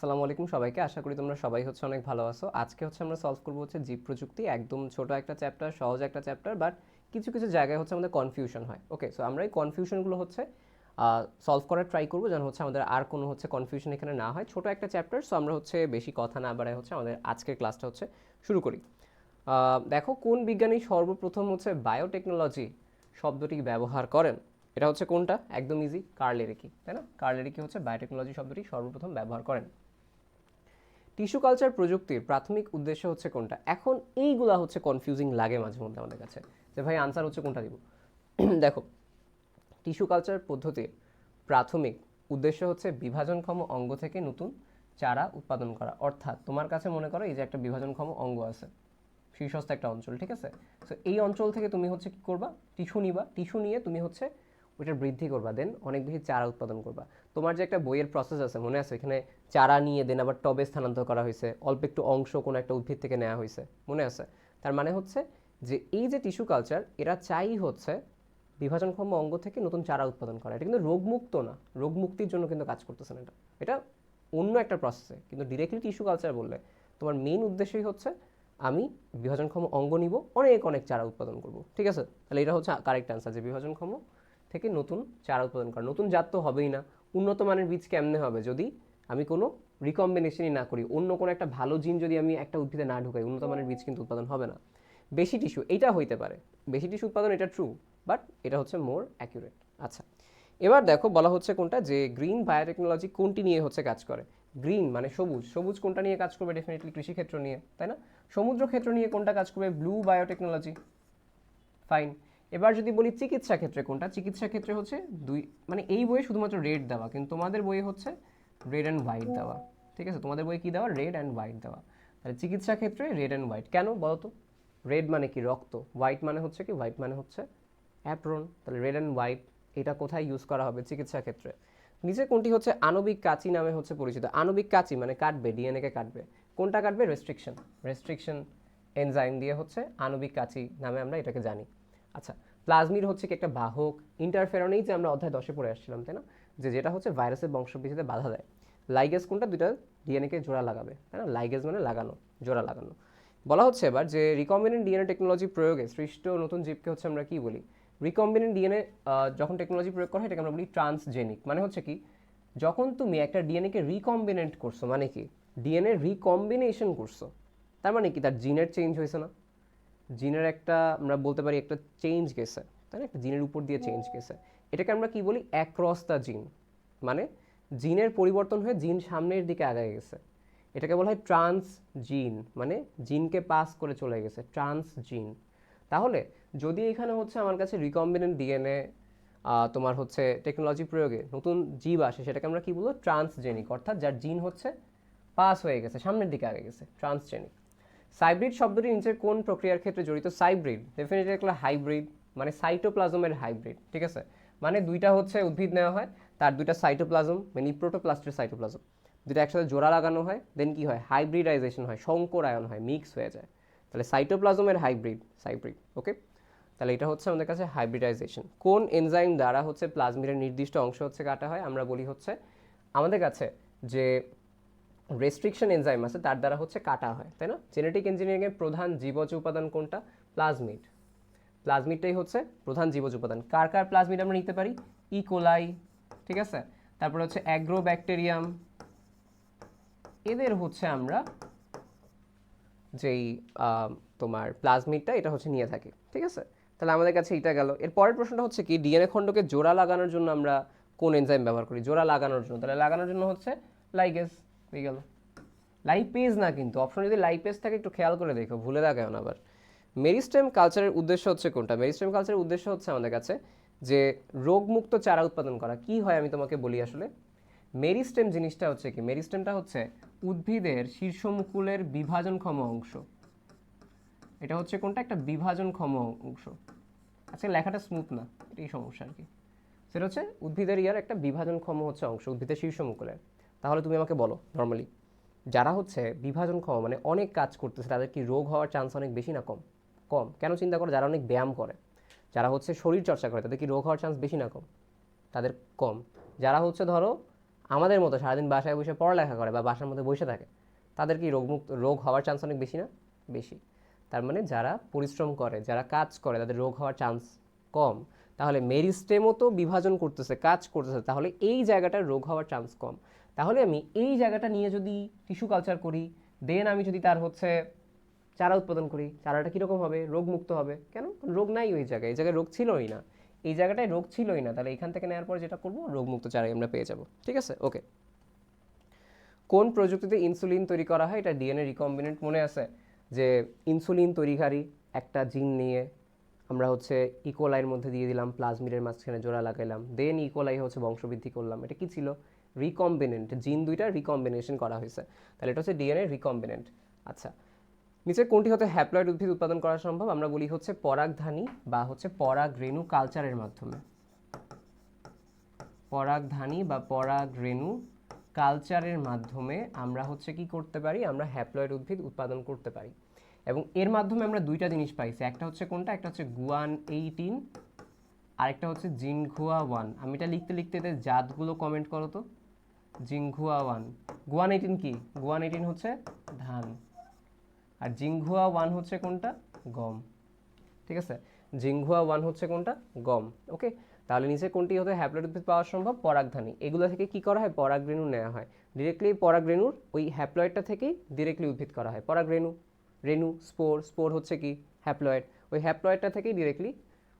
আসসালামু আলাইকুম সবাইকে। আশা করি তোমরা সবাই হচ্ছে অনেক ভালো আছো। আজকে হচ্ছে আমরা সলভ করব হচ্ছে জীব প্রযুক্তি। একদম ছোট একটা চ্যাপ্টার সহজ একটা চ্যাপ্টার বাট কিছু কিছু জায়গায় হচ্ছে আমাদের কনফিউশন হয়। ওকে সো আমরা এই কনফিউশনগুলো হচ্ছে সলভ করার ট্রাই করব যেন হচ্ছে আমাদের আর কোনো হচ্ছে কনফিউশন এখানে না হয়। ছোট একটা চ্যাপ্টার সো আমরা হচ্ছে বেশি কথা না বাড়ায় হচ্ছে আমাদের আজকের ক্লাসটা হচ্ছে শুরু করি। দেখো কোন বিজ্ঞানী সর্বপ্রথম হচ্ছে বায়োটেকনোলজি শব্দটি ব্যবহার করেন? এটা হচ্ছে কোনটা? একদম ইজি কার্লেরিকি তাই না? কার্লেরিকি হচ্ছে বায়োটেকনোলজি শব্দটি সর্বপ্রথম ব্যবহার করেন। টিস্যু কালচার প্রযুক্তির প্রাথমিক উদ্দেশ্য হচ্ছে কোনটা? এখন এইগুলা হচ্ছে কনফিউজিং লাগে মাঝে মধ্যে আমাদের কাছে। যে ভাই আনসার হচ্ছে কোনটা দিব? দেখো, টিস্যু কালচার পদ্ধতির প্রাথমিক উদ্দেশ্য হচ্ছে বিভাজনক্ষম অঙ্গ থেকে নতুন চারা উৎপাদন করা। অর্থাৎ তোমার কাছে মনে করো এই যে একটা বিভাজনক্ষম অঙ্গ আছে, শীর্ষস্থ একটা অঞ্চল, ঠিক আছে? তো এই অঞ্চল থেকে তুমি হচ্ছে কি করবা? টিস্যু নিবা। টিস্যু নিয়ে তুমি হচ্ছে ওইটার বৃদ্ধি করবা দেন অনেক বেশি চারা উৎপাদন করবা। তোমার যে একটা বইয়ের প্রসেস আছে, মনে আছে? এখানে চারা নিয়ে দেন আবার টবে স্থানান্তর করা হয়েছে, অল্প একটু অংশ কোনো একটা উদ্ভিদ থেকে নেওয়া হয়েছে, মনে আছে? তার মানে হচ্ছে যে এই যে টিস্যু কালচার এরা চাই হচ্ছে বিভাজনক্ষম অঙ্গ থেকে নতুন চারা উৎপাদন করা। এটা কিন্তু রোগমুক্ত না, রোগমুক্তির জন্য কিন্তু কাজ করতেছে না এটা। এটা অন্য একটা প্রসেসে কিন্তু ডিরেক্টলি টিস্যু কালচার বললে তোমার মেইন উদ্দেশ্যই হচ্ছে আমি বিভাজনক্ষম অঙ্গ নিব, অনেক অনেক চারা উৎপাদন করব, ঠিক আছে? তাহলে এটা হচ্ছে কারেক্ট অ্যান্সার যে বিভাজনক্ষম থেকে নতুন চারা উৎপাদন করা। নতুন জাত তো হবেই না। উন্নত মানের বীজ কেমনে হবে? যদি আমি কোনো রিকম্বিনেশনই না করি, অন্য কোনো একটা ভালো জিন যদি আমি একটা উদ্ভিদে না ঢুকাই, উন্নত মানের বীজ কিন্তু উৎপাদন হবে না। বেশি টিস্যু এটা হইতে পারে। বেশি টিস্যু উৎপাদন, এটা ট্রু বাট এটা হচ্ছে মোর অ্যাকুরেট আচ্ছা এবার দেখো বলা হচ্ছে কোনটা যে গ্রিন বায়োটেকনোলজি কোনটি নিয়ে হচ্ছে কাজ করে। গ্রিন মানে সবুজ। সবুজ কোনটা নিয়ে কাজ করবে ডেফিনেটলি কৃষিক্ষেত্র নিয়ে, তাই না? সমুদ্র ক্ষেত্র নিয়ে কোনটা কাজ করবে? ব্লু বায়োটেকনোলজি ফাইন এবার যদি বলি চিকিৎসা ক্ষেত্রে কোনটা, চিকিৎসা ক্ষেত্রে হচ্ছে দুই মানে এই বইয়ে শুধুমাত্র রেড দেওয়া, কিন্তু তোমাদের বইয়ে হচ্ছে রেড অ্যান্ড হোয়াইট দেওয়া, ঠিক আছে? তোমাদের বইয়ে কী দেওয়া? রেড অ্যান্ড হোয়াইট দেওয়া। তাহলে চিকিৎসা ক্ষেত্রে রেড অ্যান্ড হোয়াইট কেন বলো তো রেড মানে কি? রক্ত। হোয়াইট মানে হচ্ছে কি? হোয়াইট মানে হচ্ছে অ্যাপ্রন তাহলে রেড অ্যান্ড হোয়াইট এটা কোথায় ইউজ করা হবে চিকিৎসা ক্ষেত্রে? নিচে কোনটি হচ্ছে? আণবিক কাঁচি নামে হচ্ছে পরিচিত। আণবিক কাচি মানে কাটবে ডিএনএকে কাটবে। কোনটা কাটবে? রেস্ট্রিকশন রেস্ট্রিকশন এনজাইম দিয়ে হচ্ছে আণবিক কাচি নামে আমরা এটাকে জানি। আচ্ছা প্লাজমিড হচ্ছে কি একটা বাহক ইন্টারফেরনেই যে আমরা অধ্যায় দশে পড়ে আসছিলাম, তাই না? যে যেটা হচ্ছে ভাইরাসের বংশবৃদ্ধিতে বাধা দেয়। লাইগেজ কোনটা? দুইটা ডিএনএকে জোড়া লাগাবে, তাই না? লাইগেজ মানে লাগানো, জোড়া লাগানো। বলা হচ্ছে এবার যে রিকম্বিনেন্ট ডিএনএ টেকনোলজি প্রয়োগে সৃষ্ট নতুন জীবকে হচ্ছে আমরা কি বলি? রিকম্বিনেন্ট ডিএনএ যখন টেকনোলজি প্রয়োগ করা হয়, এটাকে আমরা বলি ট্রান্সজেনিক মানে হচ্ছে কি, যখন তুমি একটা ডিএনএকে রিকম্বিনেন্ট করছ মানে কি? ডিএনএ রিকম্বিনেশন করছ, তার মানে কি? তার জিনের চেঞ্জ হয়েছে না। জিনের একটা, আমরা বলতে পারি একটা চেঞ্জ গেছে। তাই না? একটা জিনের উপর দিয়ে চেঞ্জ গেছে। এটাকে আমরা কি বলি? অ্যাক্রস দ্য জিন মানে জিনের পরিবর্তন হয়ে জিন সামনের দিকে আগায় গেছে। এটাকে বলা হয় ট্রান্স জিন মানে জিনকে পাস করে চলে গেছে ট্রান্স জিন তাহলে যদি এখানে হচ্ছে আমার কাছে রিকম্বিনেন্ট ডিএনএ তোমার হচ্ছে টেকনোলজি প্রয়োগে নতুন জীব আসে, সেটাকে আমরা কি বলব? ট্রান্সজেনিক অর্থাৎ যার জিন হচ্ছে পাস হয়ে গেছে, সামনের দিকে আগে গেছে ট্রান্সজেনিক সাইব্রিড শব্দটি নিচের কোন প্রক্রিয়ার ক্ষেত্রে জড়িত? সাইব্রিড ডেফিনেটলি একটা হাইব্রিড মানে সাইটোপ্লাজমের হাইব্রিড ঠিক আছে? মানে দুইটা হচ্ছে উদ্ভিদ নেওয়া হয়, তার দুইটা সাইটোপ্লাজম মানে প্রোটোপ্লাস্টের সাইটোপ্লাজম দুইটা একসাথে জোড়া লাগানো হয় দেন কি হয়? হাইব্রিডাইজেশন হয় সংকরায়ন হয় মিক্স হয়ে যায়। তাহলে সাইটোপ্লাজমের হাইব্রিড সাইব্রিড ওকে তাহলে এটা হচ্ছে আমাদের কাছে হাইব্রিডাইজেশন কোন এনজাইম দ্বারা হচ্ছে প্লাজমিডের নির্দিষ্ট অংশ হচ্ছে কাটা হয়? আমরা বলি হচ্ছে আমাদের কাছে যে রেস্ট্রিকশন এনজাইম আছে, তার দ্বারা হচ্ছে কাটা হয়, তাই না? জেনেটিক ইঞ্জিনিয়ারিংয়ের প্রধান জীবজ উপাদান কোনটা? প্লাজমিড প্লাজমিডটাই হচ্ছে প্রধান জীবজ উপাদান। কার কার প্লাজমিড আমরা নিতে পারি? ইকোলাই ঠিক আছে? তারপরে হচ্ছে অ্যাগ্রোব্যাকটেরিয়াম এদের হচ্ছে আমরা যেই তোমার প্লাজমিডটা এটা হচ্ছে নিয়ে থাকি, ঠিক আছে? তাহলে আমাদের কাছে এটা গেল। এর পরের প্রশ্নটা হচ্ছে কি? ডিএনএ খণ্ডকে জোড়া লাগানোর জন্য আমরা কোন এনজাইম ব্যবহার করি? জোড়া লাগানোর জন্য। তাহলে লাগানোর জন্য হচ্ছে লাইগেজ হয়ে গেল। লাইপেজ না কিন্তু অপশন যদি লাইপেজ থাকে একটু খেয়াল করে দেখো, ভুলে রাখে না আবার। মেরিস্টেম কালচারের উদ্দেশ্য হচ্ছে কোনটা? মেরিস্টেম কালচারের উদ্দেশ্য হচ্ছে আমাদের কাছে যে রোগমুক্ত চারা উৎপাদন করা। কি হয় আমি তোমাকে বলি আসলে? মেরিস্টেম জিনিসটা হচ্ছে কি? মেরিস্টেমটা হচ্ছে উদ্ভিদের শীর্ষমুকুলের বিভাজনক্ষম অংশ। এটা হচ্ছে কোনটা? একটা বিভাজনক্ষম অংশ। আচ্ছা লেখাটা স্মুথ না, এটাই সমস্যা আর কি। সেটা হচ্ছে উদ্ভিদের ইয়ার একটা বিভাজনক্ষম হচ্ছে অংশ, উদ্ভিদের শীর্ষমুকুলের। তাহলে তুমি আমাকে বলো নর্মালি যারা হচ্ছে বিভাজন বিভাজনক্ষম মানে অনেক কাজ করতেছে, তাদের কি রোগ হওয়ার চান্স অনেক বেশি না কম? কম। কেন চিন্তা করো, যারা অনেক ব্যায়াম করে, যারা হচ্ছে শরীর চর্চা করে, তাদের কি রোগ হওয়ার চান্স বেশি না কম? তাদের কম। যারা হচ্ছে ধরো, আমাদের মতো সারাদিন বাসায় বসে পড়ালেখা করে বা বাসার মধ্যে বসে থাকে, তাদের কি রোগমুক্ত, রোগ হওয়ার চান্স অনেক বেশি না? বেশি। তার মানে যারা পরিশ্রম করে, যারা কাজ করে, তাদের রোগ হওয়ার চান্স কম। তাহলে মেরিস্টেমও তো বিভাজন করতেছে, কাজ করতেছে, তাহলে এই জায়গাটার রোগ হওয়ার চান্স কম। তাহলে আমি এই জায়গাটা নিয়ে যদি টিস্যু কালচার করি দেন আমি যদি তার হচ্ছে চারা উৎপাদন করি, চারাটা কীরকম হবে? রোগমুক্ত হবে। কেন? রোগ নাই ওই জায়গায়, এই জায়গায় রোগ ছিলই না। এই জায়গাটায় রোগ ছিলই না, তাহলে এখান থেকে নেওয়ার পরে যেটা করব, রোগমুক্ত চারাই আমরা পেয়ে যাব। ঠিক আছে? ওকে। কোন প্রযুক্তিতে ইনসুলিন তৈরি করা হয়? এটা ডিএনএ রিকম্বিনেন্ট মনে আছে? যে ইনসুলিন তৈরিকারী একটা জিন নিয়ে আমরা হচ্ছে ইকোলাইয়ের মধ্যে দিয়ে দিলাম প্লাজমিডের মাঝখানে জোড়া লাগাইলাম দেন ইকোলাই হচ্ছে বংশবৃদ্ধি করলাম। এটা কি ছিল? রিকম্বিনেন্ট জিন দুইটা রিকম্বিনেশন করা হয়েছে। তাহলে এটা হচ্ছে ডিএনএ রিকম্বিনেন্ট আচ্ছা নিচে কোনটি হতে হ্যাপ্লয়েড উদ্ভিদ উৎপাদন করা সম্ভব? আমরা বলি হচ্ছে পরাগধানী বা হচ্ছে পরাগ রেণু কালচারের মাধ্যমে। পরাগধানী বা পরাগ রেণু কালচারের মাধ্যমে আমরা হচ্ছে কি করতে পারি? আমরা হ্যাপ্লয়েড উদ্ভিদ উৎপাদন করতে পারি। এবং এর মাধ্যমে আমরা দুইটা জিনিস পাইছি একটা হচ্ছে কোনটা? একটা হচ্ছে গুয়ান এইটিন আরেকটা হচ্ছে জিনঘুয়া ওয়ান। আমি এটা লিখতে লিখতে এদের জাতগুলো কমেন্ট করো তো। জিনঘুয়া ওয়ান গুয়ান এইটিন কি? গুয়ান এইটিন হচ্ছে ধান। আর জিংঘুয়া ওয়ান হচ্ছে কোনটা? গম। ঠিক আছে? জিংঘুয়া ওয়ান হচ্ছে কোনটা? গম। ওকে? তাহলে নিচে কোনটি হতে হ্যাপ্লয়েড উদ্ভিদ পাওয়া সম্ভব? পরাগধানী। এগুলো থেকে কি করা হয়? পরাগরেণু নেওয়া হয়। ডিরেক্টলি পরাগরেণুর ওই হ্যাপ্লয়েডটা থেকেই ডিরেক্টলি উদ্ভিদ করা হয়। পরাগরেণু, রেণু, স্পোর স্পোর হচ্ছে কি? হ্যাপ্লয়েড ওই হ্যাপ্লয়েডটা থেকেই ডিরেক্টলি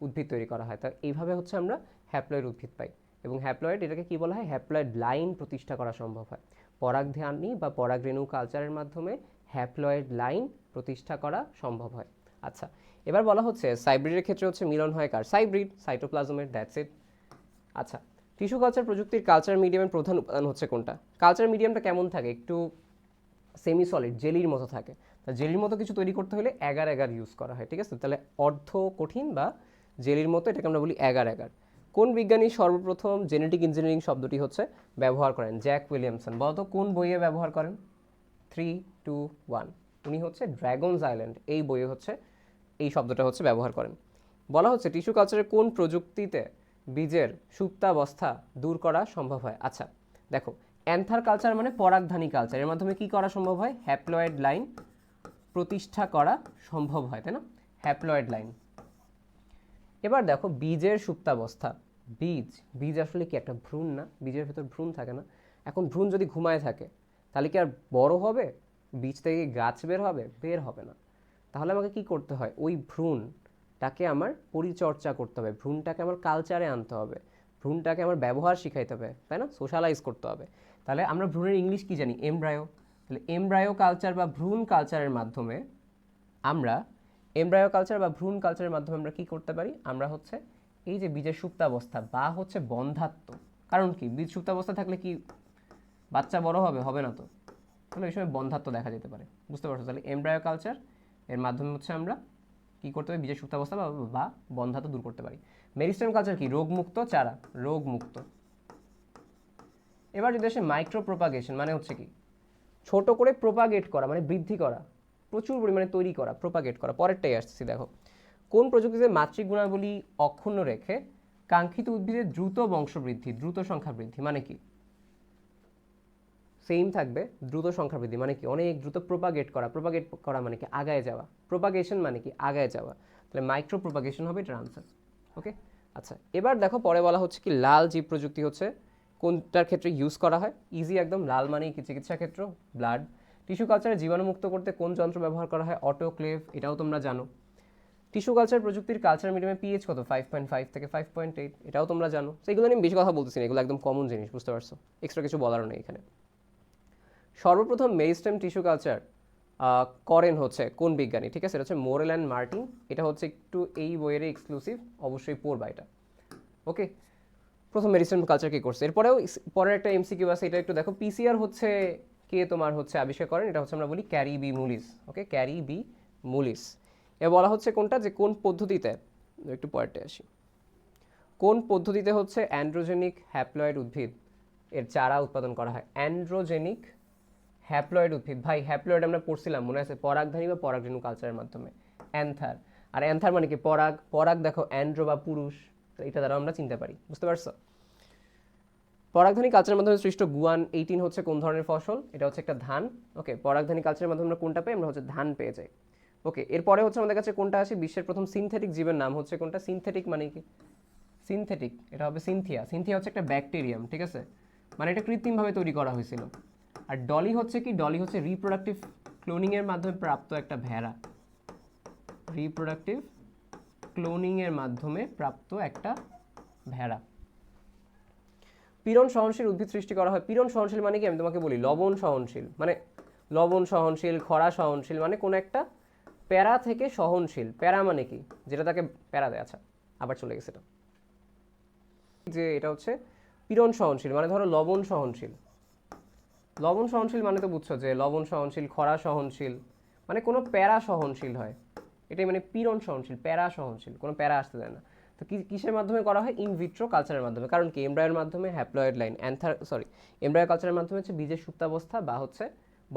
উদ্ভিদ তৈরি করা হয়। তা এইভাবে হচ্ছে আমরা হ্যাপ্লয়েড উদ্ভিদ পাই। এবং হ্যাপ্লয়েড এটাকে কি বলা হয়? হ্যাপ্লয়েড লাইন প্রতিষ্ঠা করা সম্ভব হয়। পরাগধানী বা পরাগরেণু কালচারের মাধ্যমে হ্যাপ্লয়েড লাইন প্রতিষ্ঠা করা সম্ভব হয়। আচ্ছা এবার বলা হচ্ছে সাইব্রিডের ক্ষেত্রে হচ্ছে মিলন হয় কার? সাইব্রিড সাইটোপ্লাজমের দ্যাটস ইট আচ্ছা টিস্যু কালচার প্রযুক্তির কালচার মিডিয়ামের প্রধান উপাদান হচ্ছে কোনটা? কালচার মিডিয়ামটা কেমন থাকে? একটু সেমি সলিড জেলির মতো থাকে। তা জেলির মতো কিছু তৈরি করতে হলে এগার এগার ইউজ করা হয়, ঠিক আছে? তাহলে অর্ধ কঠিন বা জেলির মতো, এটাকে আমরা বলি এগার এগার কোন বিজ্ঞানী সর্বপ্রথম জেনেটিক ইঞ্জিনিয়ারিং শব্দটি হচ্ছে ব্যবহার করেন? Jack Williamson. বলতো কোন বইয়ে ব্যবহার করেন? থ্রি টু ওয়ান উনি হচ্ছে ড্র্যাগনস আইল্যান্ড। এই বইয়ে হচ্ছে, এই শব্দটা হচ্ছে ব্যবহার করেন। বলা হচ্ছে টিস্যু কালচারের কোন প্রযুক্তিতে বীজের সুপ্তাবস্থা দূর করা সম্ভব হয়? আচ্ছা দেখো, অ্যান্থার কালচার মানে পরাগধানী কালচার। এর মাধ্যমে কি করা সম্ভব হয়? হ্যাপ্লয়েড লাইন প্রতিষ্ঠা করা সম্ভব হয়, তাই না? Haploid line. এবার দেখো, বীজের সুপ্তাবস্থা। বীজ বীজ আসলে কি একটা ভ্রূণ না? বীজের ভেতর ভ্রূণ থাকে না। এখন ভ্রূণ যদি ঘুমায় থাকে, তাহলে কি আর বড় হবে? বীজ থেকে গাছ বের হবে? বের হবে না। তাহলে আমাকে কি করতে হয়? ওই ভ্রূণটাকে আমার পরিচর্যা করতে হবে। ভ্রূণটাকে আমার কালচারে আনতে হবে। ভ্রূণটাকে আমার ব্যবহার শিখাইতে হবে, তাই না? সোশ্যালাইজ করতে হবে। তাহলে আমরা ভ্রূণের ইংলিশ কি জানি? এমব্রায়ো তাহলে এমব্রায়ো কালচার বা ভ্রূণ কালচারের মাধ্যমে আমরা এমব্রায়ো কালচার বা ভ্রূণ কালচারের মাধ্যমে আমরা কি করতে পারি? আমরা হচ্ছে এই যে বীজের সুপ্তাবস্থা বা হচ্ছে বন্ধাত্ম, কারণ কি? বীজ সুপ্তাবস্থা থাকলে কি বাচ্চা বড় হবে? হবে না তো। তাহলে ওই সময় বন্ধাত্ম দেখা যেতে পারে। বুঝতে পারছ? তাহলে এমব্রায়ো কালচার এর মাধ্যমে হচ্ছে আমরা কি করতে পারি? বীজের সুপ্তাবস্থা বা বন্ধাত্ম দূর করতে পারি। মেরিস্টেম কালচার কি? রোগমুক্ত চারা, রোগমুক্ত। এবার যদি আসে মাইক্রো প্রোপাগেশন মানে হচ্ছে কি? ছোট করে প্রোপাগেট করা মানে বৃদ্ধি করা, প্রচুর পরিমাণে তৈরি করা প্রোপাগেট করা। পরেরটাই আসছি দেখো। কোন প্রযুক্তিতে মাতৃক গুণাবলী অক্ষুণ্ণ রেখে কাঙ্ক্ষিত উদ্ভিদের দ্রুত বংশবৃদ্ধি, দ্রুত সংখ্যা বৃদ্ধি মানে কি? সেম থাকবে, দ্রুত সংখ্যা বৃদ্ধি মানে কি? অনেক দ্রুত প্রোপাগেট করা প্রোপাগেট করা মানে কি? আগায় যাওয়া। প্রোপাগেশন মানে কি? আগায় যাওয়া। তাহলে মাইক্রো প্রোপাগেশন হবে এটার আনসার ওকে আচ্ছা এবার দেখো পরে বলা হচ্ছে কি লাল জীব প্রযুক্তি হচ্ছে কোনটার ক্ষেত্রে ইউজ করা হয়? ইজি একদম, লাল মানে কি? চিকিৎসা ক্ষেত্র ব্লাড টিস্যু কালচারে জীবাণুমুক্ত করতে কোন যন্ত্র ব্যবহার করা হয়? অটোক্লেভ এটাও তোমরা জানো। টিস্যু কালচার প্রযুক্তির কালচার মিডিয়ামে পিএইচ কত? ফাইভ পয়েন্ট ফাইভ থেকে ফাইভ পয়েন্ট এইট এটাও তোমরা জানো। তো এগুলো নিয়ে বেশি কথা বলতেছি না। এগুলো একদম কমন জিনিস, বুঝতে পারছ? এক্সট্রা কিছু বলারও নেই এখানে। সর্বপ্রথম মেরিস্টেম টিস্যু কালচার করেন হচ্ছে কোন বিজ্ঞানী? ঠিক আছে, এটা হচ্ছে মোরেল অ্যান্ড মার্টিন এটা হচ্ছে একটু এই বইয়ের এক্সক্লুসিভ অবশ্যই পড়বা এটা। ওকে? প্রথম মেডিসিন কালচার কে করছে। এরপরেও পরের একটা এমসিকিউ আছে, এটা একটু দেখো। পিসিআর হচ্ছে কে তোমার হচ্ছে আবিষ্কার করেন? এটা হচ্ছে আমরা বলি Kary B Mullis okay? Kary B Mullis এ বলা হচ্ছে কোনটা? যে কোন পদ্ধতিতে, একটু পরেরটা আসি। কোন পদ্ধতিতে হচ্ছে অ্যান্ড্রোজেনিক হ্যাপ্লয়েড উদ্ভিদ এর চারা উৎপাদন করা হয়? অ্যান্ড্রোজেনিক হ্যাপ্লয়েড উদ্ভিদ। ভাই, হ্যাপ্লয়েড আমরা পড়ছিলাম, মনে আছে? পরাগধানী বা পরাগরেণু কালচারের মাধ্যমে। অ্যান্থার। আর অ্যান্থার মানে কি? পরাগ পরাগ দেখো, অ্যান্ড্রো বা পুরুষ এটা দ্বারা আমরা চিনতে পারি। বুঝতে পারছ? পরাগধানী কালচারের মাধ্যমে সৃষ্ট গুয়ান এইটিন হচ্ছে কোন ধরনের ফসল? এটা হচ্ছে একটা ধান। ওকে, পরাগধানী কালচারের মাধ্যমে আমরা কোনটা পাই? আমরা হচ্ছে ধান পেয়ে যাই। ওকে এরপরে হচ্ছে আমাদের কাছে কোনটা আসে? বিশ্বের প্রথম সিনথেটিক জীবের নাম হচ্ছে কোনটা? সিনথেটিক মানে কি? সিনথেটিক এটা হবে সিনথিয়া সিনথিয়া হচ্ছে একটা ব্যাকটেরিয়াম ঠিক আছে? মানে এটা কৃত্রিমভাবে তৈরি করা হয়েছিল। আর ডলি হচ্ছে কি? ডলি হচ্ছে রিপ্রোডাক্টিভ ক্লোনিংয়ের মাধ্যমে প্রাপ্ত একটা ভেড়া। রিপ্রোডাক্টিভ ক্লোনিংয়ের মাধ্যমে প্রাপ্ত একটা ভেড়া। পীড়ন সহনশীল উদ্ভিদ সৃষ্টি করা হয়। পীড়ন সহনশীল মানে কি? আমি তোমাকে বলি, লবণ সহনশীল। মানে লবণ সহনশীল, খরা সহনশীল মানে কোন একটা প্যারা থেকে সহনশীল। প্যারা মানে কি? যেটা তাকে প্যারা দেয়। আচ্ছা আবার চলে গেছে এটা। যে এটা হচ্ছে পীড়ন সহনশীল মানে ধরো লবণ সহনশীল। লবণ সহনশীল মানে তো বুঝছ যে লবণ সহনশীল, খরা সহনশীল মানে কোনো প্যারা সহনশীল হয়। এটাই মানে পীড়ন সহনশীল, প্যারা সহনশীল, কোনো প্যারা আসতে দেয় না। তো কিসের মাধ্যমে করা হয়? ইন ভিট্রো কালচারের মাধ্যমে। কারণ কি? এমব্রয়ের মাধ্যমে হ্যাপ্লয়েড লাইন অ্যান্থার সরি এমব্রয়ের কালচারের মাধ্যমে হচ্ছে বীজের সুপ্তাবস্থা বা হচ্ছে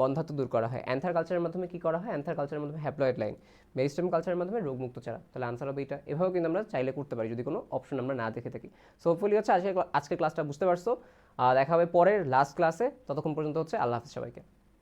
বন্ধাত্ব দূর করা হয়। অ্যান্থার কালচারের মাধ্যমে কি করা হয়? অ্যান্থার কালচারের মাধ্যমে হ্যাপ্লয়েড লাইন মেরিস্টেম কালচারের মাধ্যমে রোগমুক্ত চারা। তাহলে আনসার হবে এটা। এভাবেও কিন্তু আমরা চাইলে করতে পারি, যদি কোনো অপশন আমরা না দেখে থাকি। সো হোপফুলি হচ্ছে আজকে আজকের ক্লাসটা বুঝতে পারছ। দেখা হবে পরের লাস্ট ক্লাসে ততক্ষণ পর্যন্ত হচ্ছে আল্লাহ হাফিজ সবাইকে।